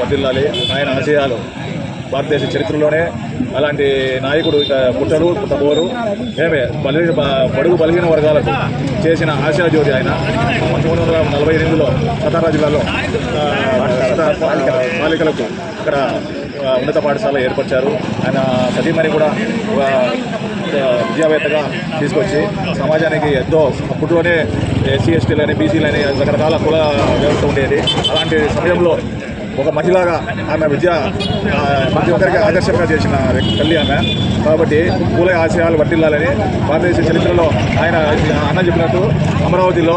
వర్దిల్లాలి ఆయన ఆశయాలు భారతదేశ చరిత్రలోనే అలాంటి నాయకుడు ఇక పుట్టరు పుట్టబోరు. ఏమే బలి బడుగు బలిగిన వర్గాలకు చేసిన ఆశాజ్యోతి ఆయన. పంతొమ్మిది వందల నలభై ఎనిమిదిలో సతారా జిల్లాలో బాలికలకు అక్కడ ఉన్నత పాఠశాల ఏర్పరిచారు. ఆయన సతీమణి కూడా ఒక విద్యావేత్తగా తీసుకొచ్చి సమాజానికి ఎంతో అప్పట్లోనే ఎస్సీ ఎస్టీలని బీసీలని రకరకాల కుల వ్యవస్థ ఉండేది. అలాంటి సమయంలో ఒక మహిళగా ఆమె విద్య ప్రతి ఒక్కరికి ఆదర్శంగా చేసిన తల్లి ఆమె. కాబట్టి పూల ఆశయాలు వర్తిల్లాలని భారతదేశ చరిత్రలో ఆయన అన్న చెప్పినట్టు అమరావతిలో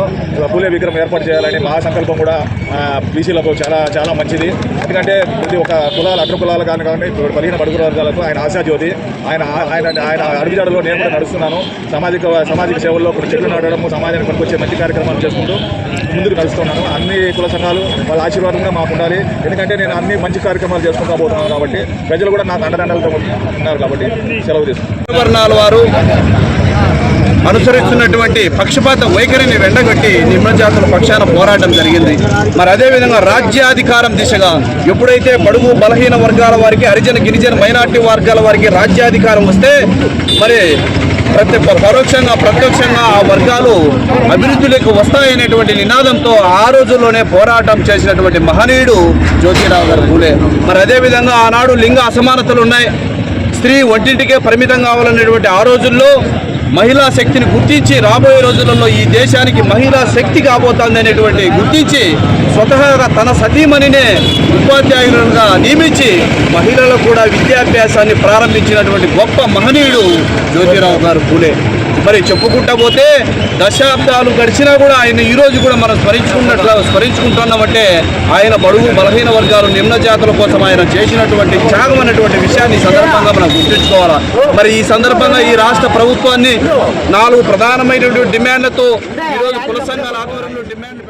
పూలే విగ్రహం ఏర్పాటు చేయాలని మహాసంకల్పం కూడా బీసీలకు చాలా చాలా మంచిది. ఎందుకంటే ప్రతి ఒక్క కులాల అగ్ర కులాలు కానీ కానీ కలిగిన పడుగు వర్గాలకు ఆయన ఆశాజ్యోతి ఆయన ఆయన ఆయన అడుగుజాడలో నేను కూడా నడుస్తున్నాను. సామాజిక సామాజిక సేవల్లో కొన్ని చెట్లు నాటడం సమాజానికి పనికొచ్చే మంచి కార్యక్రమాలు చేసుకుంటూ ముందుకు కలుస్తున్నాను అన్ని కుల సంఘాలు వాళ్ళ ఆశీర్వాదం కూడా మాకు ఉండాలి. ఎందుకంటే నేను అన్ని మంచి కార్యక్రమాలు చేసుకుంటా పోతున్నాను కాబట్టి ప్రజలు కూడా నాకు అండదండలతో ఉన్నారు కాబట్టి సెలవు తీసుకున్నాను వారు అనుసరిస్తున్నటువంటి పక్షపాత వైఖరిని వెండగొట్టి నిమ్నజాతుల పక్షాన పోరాటం జరిగింది. మరి అదేవిధంగా రాజ్యాధికారం దిశగా ఎప్పుడైతే బడుగు బలహీన వర్గాల వారికి హరిజన గిరిజన మైనార్టీ వర్గాల వారికి రాజ్యాధికారం వస్తే మరి ప్రతి పరోక్షంగా ప్రత్యక్షంగా ఆ వర్గాలు అభివృద్ధిలోకి వస్తాయనేటువంటి నినాదంతో ఆ రోజుల్లోనే పోరాటం చేసినటువంటి మహనీయుడు జ్యోతిరావు గారు పూలే. మరి అదేవిధంగా ఆనాడు లింగ అసమానతలు ఉన్నాయి. స్త్రీ ఒంటింటికే పరిమితం కావాలనేటువంటి ఆ రోజుల్లో మహిళా శక్తిని గుర్తించి రాబోయే రోజులలో ఈ దేశానికి మహిళా శక్తి కాబోతోంది అనేటువంటి గుర్తించి స్వతహాగా తన సతీమణినే ఉపాధ్యాయులుగా నియమించి మహిళలకు కూడా విద్యాభ్యాసాన్ని ప్రారంభించినటువంటి గొప్ప మహనీయుడు జ్యోతిరావు గారు పూలే. మరి చెప్పుకుంటా పోతే దశాబ్దాలు గడిచినా కూడా ఆయన ఈరోజు కూడా మనం స్మరించుకున్నట్లు స్మరించుకుంటున్నామంటే ఆయన బడుగు బలహీన వర్గాలు నిమ్న జాతుల కోసం ఆయన చేసినటువంటి త్యాగం అనేటువంటి విషయాన్ని ఈ సందర్భంగా మనం గుర్తుంచుకోవాలా? మరి ఈ సందర్భంగా ఈ రాష్ట్ర ప్రభుత్వాన్ని నాలుగు ప్రధానమైనటువంటి డిమాండ్లతో ఈరోజు కుల సంఘాల ఆధ్వర్యంలో డిమాండ్